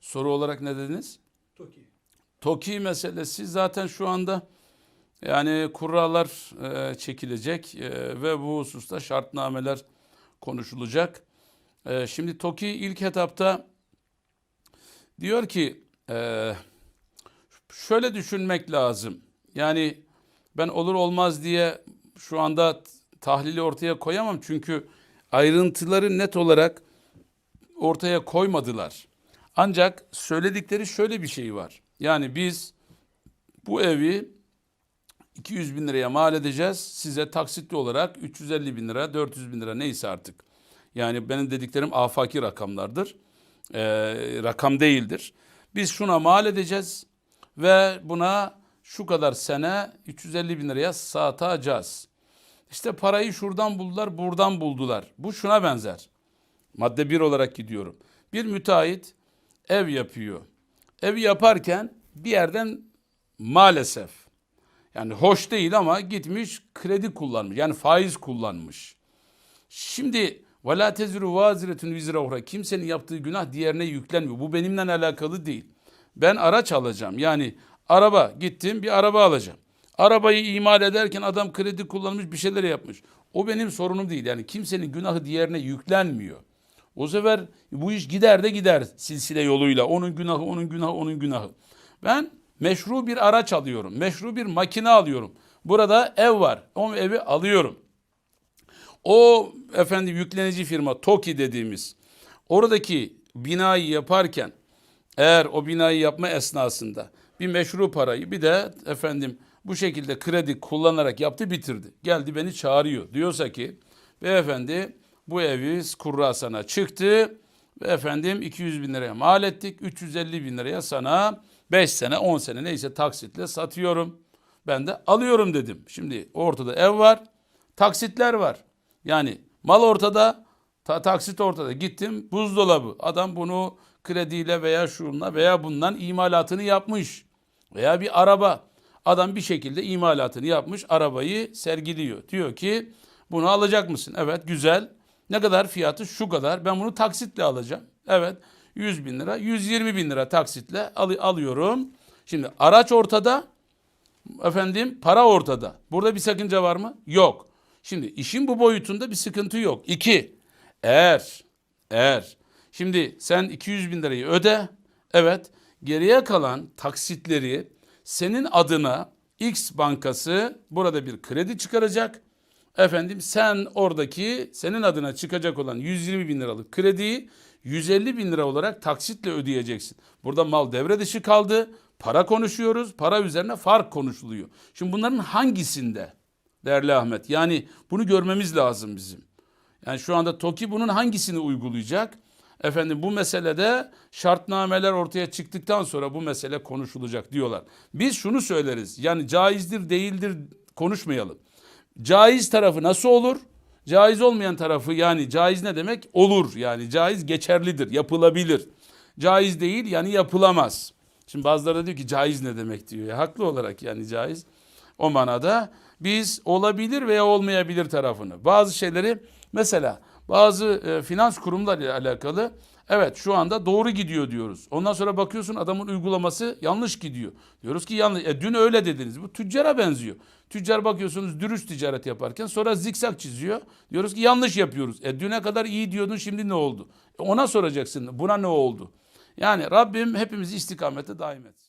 soru olarak ne dediniz? TOKİ. TOKİ meselesi zaten şu anda yani kurralar e, çekilecek e, ve bu hususta şartnameler konuşulacak. E, şimdi TOKİ ilk etapta diyor ki e, şöyle düşünmek lazım. Yani ben olur olmaz diye şu anda tahlili ortaya koyamam çünkü ayrıntıları net olarak ortaya koymadılar. Ancak söyledikleri şöyle bir şey var. Yani biz bu evi 200 bin liraya mal edeceğiz. Size taksitli olarak 350 bin lira, 400 bin lira neyse artık. Yani benim dediklerim afaki rakamlardır. Ee, rakam değildir. Biz şuna mal edeceğiz ve buna şu kadar sene 350 bin liraya satacağız. İşte parayı şuradan buldular, buradan buldular. Bu şuna benzer. Madde 1 olarak gidiyorum. Bir müteahhit ev yapıyor. Evi yaparken bir yerden maalesef yani hoş değil ama gitmiş kredi kullanmış. Yani faiz kullanmış. Şimdi ve la teziru vaziretun vizra. Kimsenin yaptığı günah diğerine yüklenmiyor. Bu benimle alakalı değil. Ben araç alacağım. Yani araba gittim bir araba alacağım. Arabayı imal ederken adam kredi kullanmış bir şeyler yapmış. O benim sorunum değil. Yani kimsenin günahı diğerine yüklenmiyor. O sefer bu iş gider de gider silsile yoluyla. Onun günahı, onun günahı, onun günahı. Ben meşru bir araç alıyorum. Meşru bir makine alıyorum. Burada ev var. O evi alıyorum. O efendim yüklenici firma TOKİ dediğimiz oradaki binayı yaparken eğer o binayı yapma esnasında bir meşru parayı bir de efendim bu şekilde kredi kullanarak yaptı bitirdi. Geldi beni çağırıyor. Diyorsa ki beyefendi bu evi kurra sana çıktı ve efendim 200 bin liraya mal ettik. 350 bin liraya sana 5 sene 10 sene neyse taksitle satıyorum. Ben de alıyorum dedim. Şimdi ortada ev var, taksitler var. Yani mal ortada, ta- taksit ortada. Gittim buzdolabı. Adam bunu krediyle veya şunla veya bundan imalatını yapmış. Veya bir araba. Adam bir şekilde imalatını yapmış, arabayı sergiliyor. Diyor ki bunu alacak mısın? Evet güzel. Ne kadar fiyatı? Şu kadar. Ben bunu taksitle alacağım. Evet 100 bin lira, 120 bin lira taksitle al- alıyorum. Şimdi araç ortada, efendim para ortada. Burada bir sakınca var mı? Yok. Şimdi işin bu boyutunda bir sıkıntı yok. İki, eğer, eğer, şimdi sen 200 bin lirayı öde, evet, geriye kalan taksitleri senin adına X bankası burada bir kredi çıkaracak. Efendim sen oradaki senin adına çıkacak olan 120 bin liralık krediyi 150 bin lira olarak taksitle ödeyeceksin. Burada mal devre dışı kaldı. Para konuşuyoruz. Para üzerine fark konuşuluyor. Şimdi bunların hangisinde değerli Ahmet? Yani bunu görmemiz lazım bizim. Yani şu anda TOKİ bunun hangisini uygulayacak? Efendim bu meselede şartnameler ortaya çıktıktan sonra bu mesele konuşulacak diyorlar. Biz şunu söyleriz. Yani caizdir değildir konuşmayalım. Caiz tarafı nasıl olur? Caiz olmayan tarafı yani caiz ne demek? Olur yani caiz geçerlidir, yapılabilir. Caiz değil yani yapılamaz. Şimdi bazıları diyor ki caiz ne demek diyor. Ya, haklı olarak yani caiz. O manada biz olabilir veya olmayabilir tarafını. Bazı şeyleri mesela bazı e, finans kurumlarıyla alakalı evet şu anda doğru gidiyor diyoruz. Ondan sonra bakıyorsun adamın uygulaması yanlış gidiyor. Diyoruz ki yanlış. E, dün öyle dediniz. Bu tüccara benziyor. Tüccar bakıyorsunuz dürüst ticaret yaparken sonra zikzak çiziyor. Diyoruz ki yanlış yapıyoruz. E düne kadar iyi diyordun şimdi ne oldu? E, ona soracaksın buna ne oldu? Yani Rabbim hepimizi istikamete daim etsin.